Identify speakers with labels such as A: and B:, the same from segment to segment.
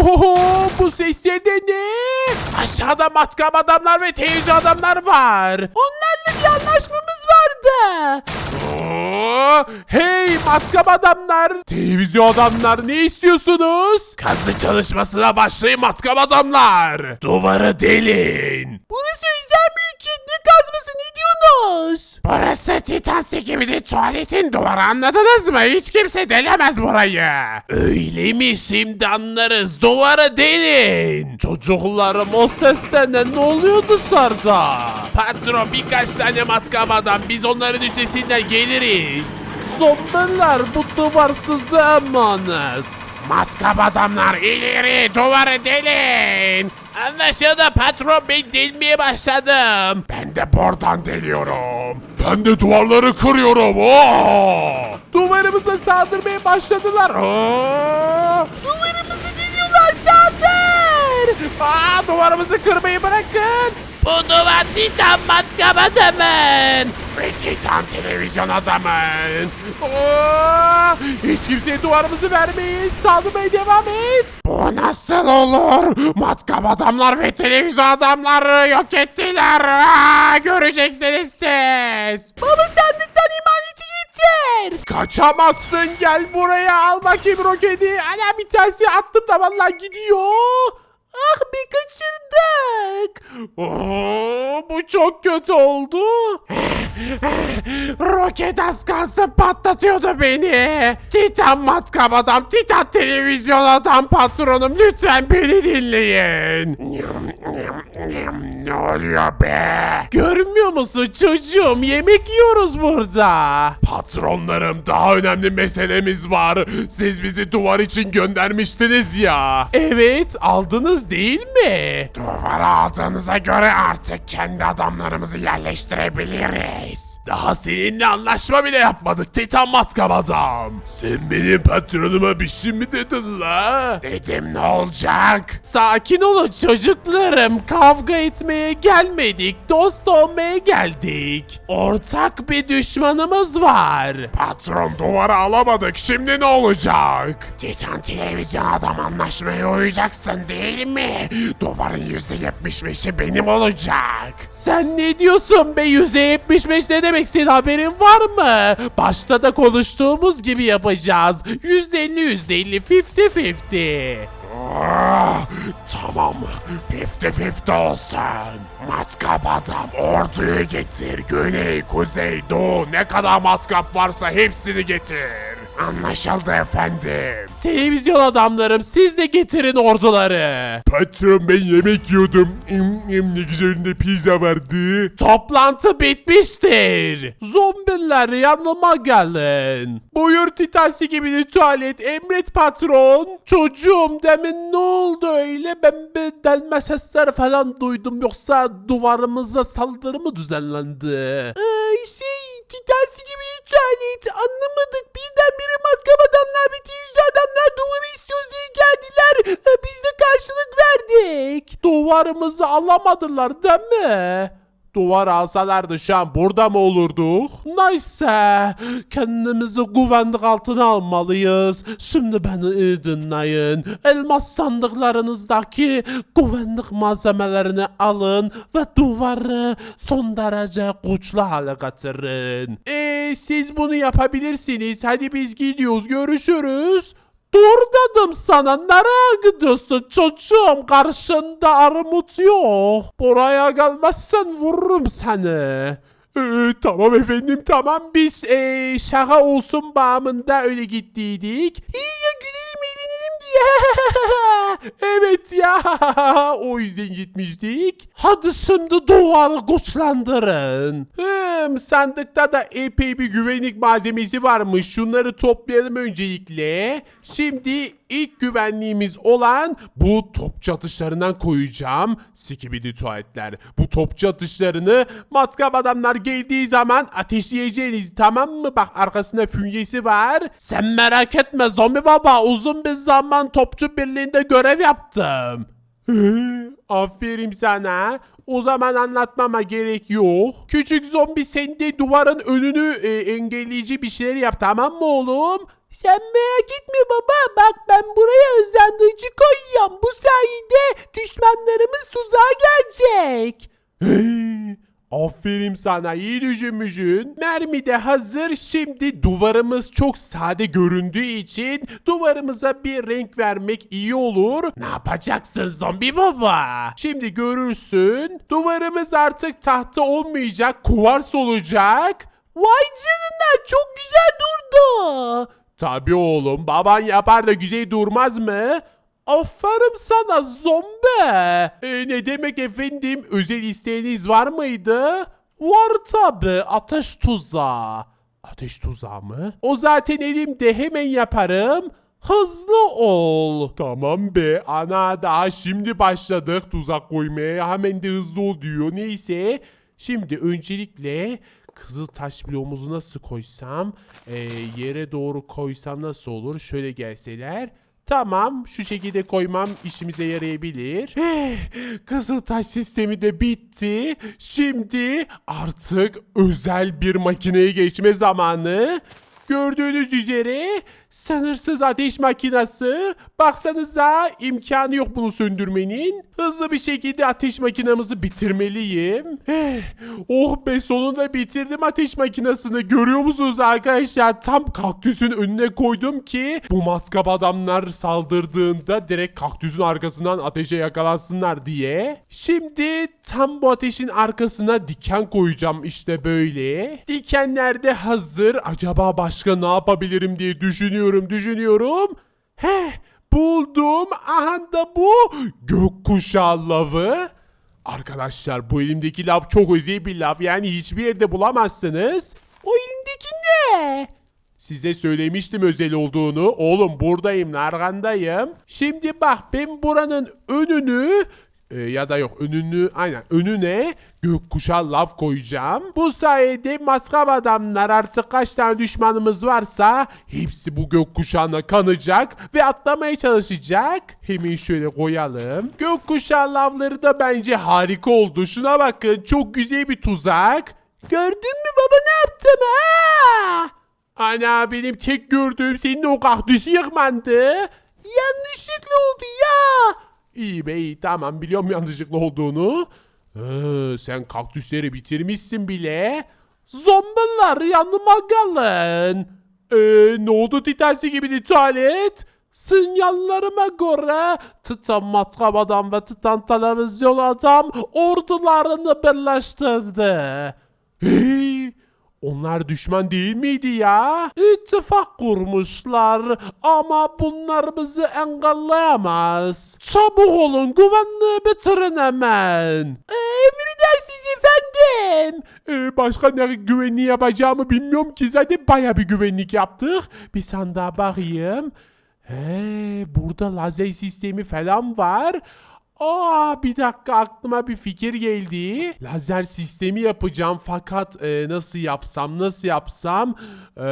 A: Oho bu sesler de ne? Aşağıda matkap adamlar ve televizyon adamlar var. Onlarla bir anlaşmamız vardı. Hey matkap adamlar, televizyon adamlar ne istiyorsunuz? Kazı çalışmasına başlayın matkap adamlar. Duvarı delin. Burası özel mülkiyet ne kazması ne diyorsunuz? Burası Titan gibi tuvaletin duvarı anladınız mı? Hiç kimse delemez burayı. Öyle mi şimdi anlarız duvarı delin. Çocuklarım o sesten ne oluyor dışarıda? Patron birkaç tane matkap adam biz onların üstesinden geliriz. Zombiler bu duvar size emanet. Matkap adamlar ileri duvarı delin. Anlaşıldı patron ben delmeye başladım. Ben de buradan deliyorum. Ben de duvarları kırıyorum. Oo! Duvarımıza saldırmaya başladılar. Oo! Duvarımızı deliyorlar saldır. Aa, duvarımızı kırmayı bırakın. Bu duvar Titan matkap adamın. Ve Titan televizyon adamın. Oo, hiç kimseye duvarımızı vermeyiz. Saldırmaya devam et. Bu nasıl olur? Matkap adamlar ve televizyon adamları yok ettiler. Aa, göreceksiniz siz. Baba sandıktan imaneti getir. Kaçamazsın gel buraya al bakayım roketi. Ana bir tanesi attım da vallahi gidiyor. Ah bir kaçırdık. Oo, bu çok kötü oldu. Roket az kalsın patlatıyordu beni. Titan matkap adam, Titan televizyon adam patronum lütfen beni dinleyin. Ne oluyor be? Görmüyor musun çocuğum? Yemek yiyoruz burada. Patronlarım daha önemli meselemiz var. Siz bizi duvar için göndermiştiniz ya. Evet aldınız değil mi? Duvara aldığınıza göre artık kendi adamlarımızı yerleştirebiliriz. Daha seninle anlaşma bile yapmadık Titan matkap adam. Sen benim patronuma bir şey mi dedin la? Dedim ne olacak? Sakin olun çocuklarım. Kavga etmeye gelmedik. Dost olmaya geldik. Ortak bir düşmanımız var. Patron duvara alamadık. Şimdi ne olacak? Titan televizyon adam anlaşmaya uyacaksın değil mi? Duvarın yüzde yetmiş beşi benim olacak. Sen ne diyorsun be yüzde yetmiş beş ne demek senin haberin var mı? Başta da konuştuğumuz gibi yapacağız. Yüzde elli yüzde elli fifty fifty. Ah, tamam. Fifty fifty olsun. Matkap adam orduyu getir. Güney, kuzey, doğu ne kadar matkap varsa hepsini getir. Anlaşıldı efendim. Televizyon adamlarım siz de getirin orduları.
B: Patron ben yemek yiyordum. Em, em, ne güzel de pizza vardı.
A: Toplantı bitmiştir. Zombiler yanıma gelin. Buyur Titansi gibi tuvalet emret patron. Çocuğum demin ne oldu öyle ben bir delme sesler falan duydum yoksa duvarımıza saldırı mı düzenlendi? Ee, şey Titansi gibi tuvalet anlamadık birdenbire matkap adamlar ve televizyon adamlar duvarı istiyoruz diye geldiler. Ee, Biz de karşılık verdik. Duvarımızı alamadılar değil mi? Duvar alsalardı şu an burada mı olurduk? Neyse kendimizi güvenlik altına almalıyız. Şimdi beni iyi dinleyin. Elmas sandıklarınızdaki güvenlik malzemelerini alın ve duvarı son derece güçlü hale getirin. Eee siz bunu yapabilirsiniz. Hadi biz gidiyoruz görüşürüz. Dur dedim sana nereye gidiyorsun çocuğum karşında armut yok. Buraya gelmezsen vururum seni. Ee, tamam efendim tamam biz ee, şaka olsun bağımında öyle gittiydik. İyi ya gülelim eğlenelim diye. evet ya o yüzden gitmiştik. Hadi şimdi duvarı güçlendirin. Hmm, sandıkta da epey bir güvenlik malzemesi varmış. Şunları toplayalım öncelikle. Şimdi ilk güvenliğimiz olan bu topçu atışlarından koyacağım. Sikibidi tuvaletler. Bu topçu atışlarını matkap adamlar geldiği zaman ateşleyeceğiniz tamam mı? Bak arkasında fünyesi var. Sen merak etme zombi baba uzun bir zaman topçu birliğinde görev yaptım. Aferin sana. O zaman anlatmama gerek yok. Küçük zombi sen de duvarın önünü e, engelleyici bir şeyler yap tamam mı oğlum? Sen merak etme baba. Bak ben buraya hızlandırıcı koyuyorum. düşmanlarımız tuzağa gelecek. Hey, aferin sana iyi düşünmüşsün. Mermi de hazır. Şimdi duvarımız çok sade göründüğü için duvarımıza bir renk vermek iyi olur. Ne yapacaksın zombi baba? Şimdi görürsün. Duvarımız artık tahta olmayacak, kuvars olacak. Vay canına çok güzel durdu. Tabii oğlum baban yapar da güzel durmaz mı? Aferin sana zombi. E, ne demek efendim? Özel isteğiniz var mıydı? Var tabi ateş tuzağı. Ateş tuzağı mı? O zaten elimde hemen yaparım. Hızlı ol. Tamam be ana daha şimdi başladık tuzak koymaya. Hemen de hızlı ol diyor. Neyse. Şimdi öncelikle kızıl taş bloğumuzu nasıl koysam, e, yere doğru koysam nasıl olur? Şöyle gelseler. Tamam, şu şekilde koymam işimize yarayabilir. Eh, Kızıltaş sistemi de bitti. Şimdi artık özel bir makineye geçme zamanı. Gördüğünüz üzere sınırsız ateş makinesi. Baksanıza imkanı yok bunu söndürmenin. Hızlı bir şekilde ateş makinamızı bitirmeliyim. Eh, oh be sonunda bitirdim ateş makinesini. Görüyor musunuz arkadaşlar? Tam kaktüsün önüne koydum ki bu matkap adamlar saldırdığında direkt kaktüsün arkasından ateşe yakalansınlar diye. Şimdi tam bu ateşin arkasına diken koyacağım işte böyle. Dikenler de hazır. Acaba başka ne yapabilirim diye düşünüyorum düşünüyorum. Heh buldum. Aha da bu gökkuşağı lavı. Arkadaşlar bu elimdeki lav çok özel bir lav. Yani hiçbir yerde bulamazsınız. O elimdeki ne? Size söylemiştim özel olduğunu. Oğlum buradayım, arkandayım. Şimdi bak ben buranın önünü e, ya da yok önünü aynen önüne gökkuşağı lav koyacağım. Bu sayede matkap adamlar artık kaç tane düşmanımız varsa hepsi bu gökkuşağına kanacak ve atlamaya çalışacak. Hemen şöyle koyalım. Gökkuşağı lavları da bence harika oldu. Şuna bakın çok güzel bir tuzak. Gördün mü baba ne yaptım ha? Ana benim tek gördüğüm senin o kaktüsü yıkmandı. Yanlışlıkla oldu ya. İyi be iyi tamam biliyorum yanlışlıkla olduğunu. Ee, sen kaktüsleri bitirmişsin bile. Zombiler yanıma gelin. Ee, ne oldu titansi gibi tuvalet? Sinyallerime göre Titan matkap adam ve Titan televizyon adam ordularını birleştirdi. Hey, onlar düşman değil miydi ya? İttifak kurmuşlar ama bunlar bizi engelleyemez. Çabuk olun güvenliği bitirin hemen. Emredersiniz efendim. Ee, başka ne güvenliği yapacağımı bilmiyorum ki zaten baya bir güvenlik yaptık. Bir sandığa bakayım. He, burada lazer sistemi falan var. Aa bir dakika aklıma bir fikir geldi. Lazer sistemi yapacağım fakat e, nasıl yapsam nasıl yapsam E,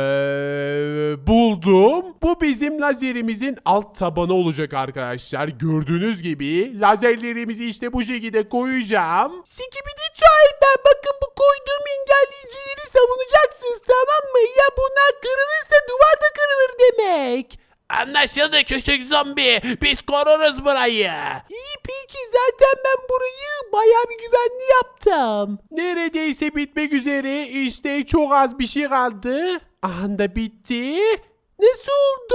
A: buldum. Bu bizim lazerimizin alt tabanı olacak arkadaşlar. Gördüğünüz gibi lazerlerimizi işte bu şekilde koyacağım. Sikibidi tuvaletler bakın bu koyduğum engelleyicileri savunacaksınız tamam mı? Ya bunlar kırılırsa duvar da kırılır demek. Anlaşıldı küçük zombi. Biz koruruz burayı. İyi peki zaten ben burayı bayağı bir güvenli yaptım. Neredeyse bitmek üzere. İşte çok az bir şey kaldı. Anda bitti. Nasıl oldu?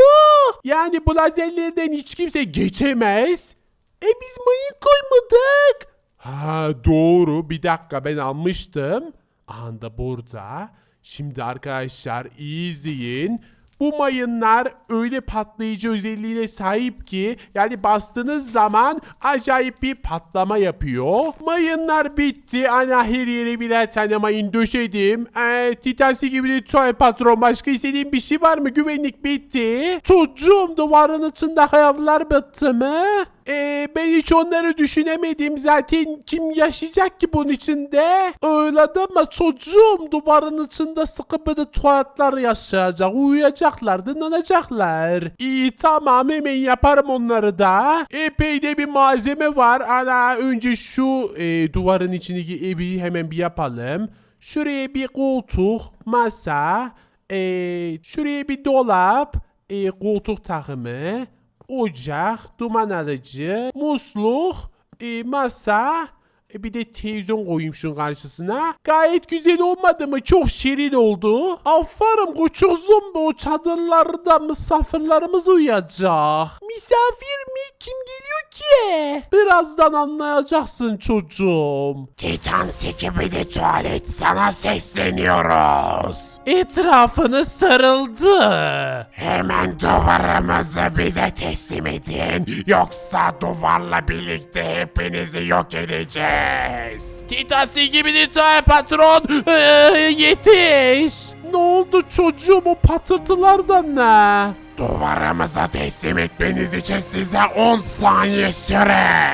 A: Yani bu lazerlerden hiç kimse geçemez. E biz mayın koymadık. Ha doğru. Bir dakika ben almıştım. Anda burada. Şimdi arkadaşlar iyi izleyin. Bu mayınlar öyle patlayıcı özelliğine sahip ki yani bastığınız zaman acayip bir patlama yapıyor. Mayınlar bitti. Ana her yere birer tane mayın döşedim. Ee, Titansi gibi de toy patron başka istediğin bir şey var mı? Güvenlik bitti. Çocuğum duvarın içinde hayvanlar bitti mi? Ee, ben hiç onları düşünemedim. Zaten kim yaşayacak ki bunun içinde? Öyle deme çocuğum. Duvarın içinde sıkı bir de tuvaletler yaşayacak. Uyuyacaklar, dinlenecekler. İyi tamam hemen yaparım onları da. Epey de bir malzeme var. Ana önce şu e, duvarın içindeki evi hemen bir yapalım. Şuraya bir koltuk, masa, e, şuraya bir dolap, e, koltuk takımı, ocak, duman alıcı, musluk, e, masa, e, bir de televizyon koyayım şunun karşısına. Gayet güzel olmadı mı? Çok şirin oldu. Aferin küçük zombi o çadırlarda misafirlerimiz uyuyacak. Misafir mi? Kim geliyor ki? Birazdan anlayacaksın çocuğum.
C: Titan sikibidi tuvalet sana sesleniyoruz.
A: Etrafını sarıldı.
C: Hemen duvarımızı bize teslim edin. Yoksa duvarla birlikte hepinizi yok edeceğiz.
A: Titasi gibi detay patron. Ee, yetiş. Ne oldu çocuğum o patırtılardan ne?
C: Duvarımıza teslim etmeniz için size 10 saniye süre.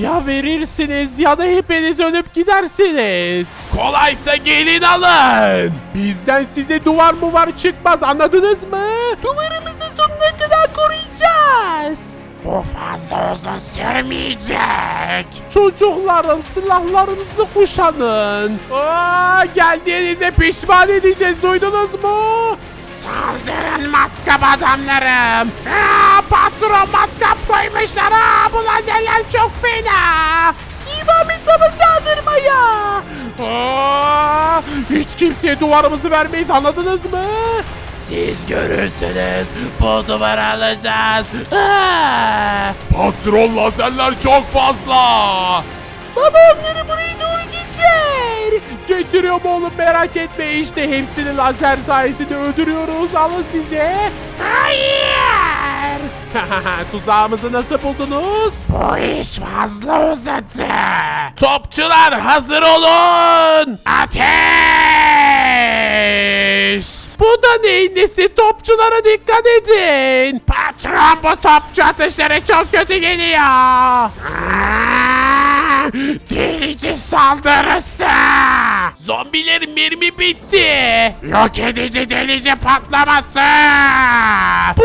A: Ya verirsiniz ya da hepiniz ölüp gidersiniz. Kolaysa gelin alın. Bizden size duvar mı var çıkmaz anladınız mı? Duvarımızı sonuna kadar koruyacağız.
C: Bu fazla uzun sürmeyecek.
A: Çocuklarım silahlarınızı kuşanın. Aa, geldiğinize pişman edeceğiz duydunuz mu?
C: Saldırın matkap adamlarım. Aa, patron matkap koymuşlar. Aa, bu lazerler çok fena.
A: Devam et baba saldırmaya. Aa, hiç kimseye duvarımızı vermeyiz anladınız mı?
C: Siz görürsünüz. Bu duvarı alacağız. Aa!
B: Patron lazerler çok fazla.
A: Baba onları buraya doğru getir. Getiriyorum oğlum merak etme işte hepsini lazer sayesinde öldürüyoruz alın size.
C: Hayır.
A: Tuzağımızı nasıl buldunuz?
C: Bu iş fazla uzadı.
A: Topçular hazır olun.
C: Ateş!
A: Bu da neyin nesi topçulara dikkat edin.
C: Patron bu topçu atışları çok kötü geliyor. Aa, Delici saldırısı.
A: Zombilerin mermi bitti.
C: Yok edici delici patlaması.
A: Bu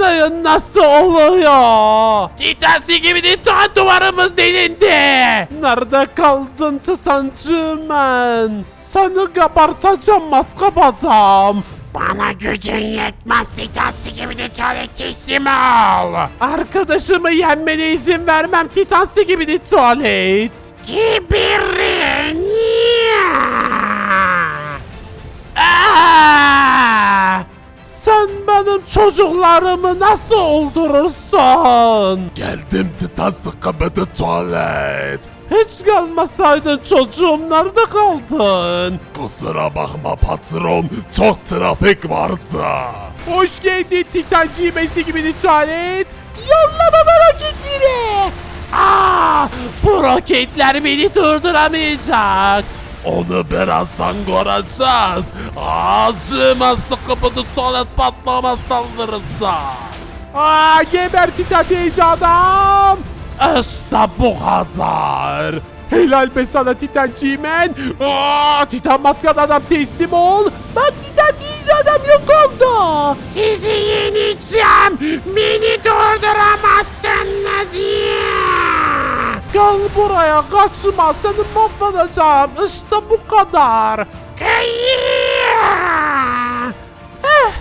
A: ne- nasıl oluyor? Titansi gibi ta- duvarımız delindi. Nerede kaldın Titancımen? Seni kabartacağım matkap adam.
C: Bana gücün yetmez Titansi gibi de tuvalet teslim ol.
A: Arkadaşımı yenmene izin vermem Titansi gibi de tuvalet.
C: Gibirin.
A: Aa! Sen benim çocuklarımı nasıl öldürürsün?
B: Geldim Titan sıkıbıdı tuvalet.
A: Hiç gelmeseydin çocuğum nerede kaldın?
B: Kusura bakma patron. Çok trafik vardı.
A: Hoş geldin Titan cimesi gibi tuvalet. Yolla baba roketleri. Aa, bu roketler beni durduramayacak.
B: Onu birazdan göreceğiz. Acıma sıkıbıdı tuvalet patlama saldırısı.
A: Aa, geber teyze adam. İşte bu kadar. Helal be sana Titan Cimen. Aa, Titan matkan adam teslim ol. Bak Titan teyze adam yok oldu.
C: Sizi yeneceğim. Beni durduramazsınız. Yeah!
A: Gel buraya kaçma seni mahvedeceğim. İşte bu kadar. Eh,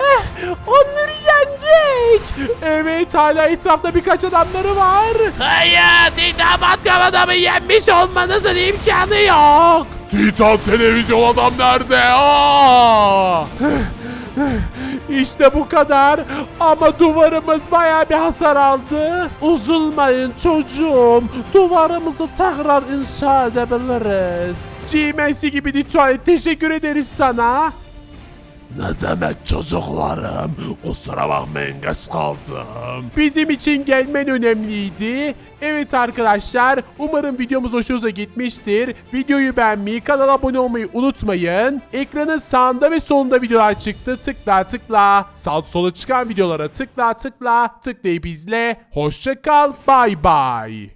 A: eh, onları yendik. Evet hala etrafta birkaç adamları var.
C: Hayır, Titan Matkap adamı yenmiş olmanızın imkanı yok.
B: Titan televizyon adam nerede? Aa!
A: İşte bu kadar. Ama duvarımız bayağı bir hasar aldı. Üzülmeyin çocuğum. Duvarımızı tekrar inşa edebiliriz. GMC gibi Detroit teşekkür ederiz sana.
B: Ne demek çocuklarım? Kusura bakmayın geç kaldım.
A: Bizim için gelmen önemliydi. Evet arkadaşlar umarım videomuz hoşunuza gitmiştir. Videoyu beğenmeyi, kanala abone olmayı unutmayın. Ekranın sağında ve solunda videolar çıktı. Tıkla tıkla. Sağ sola çıkan videolara tıkla tıkla. Tıklayıp izle. Hoşça kal. Bay bay.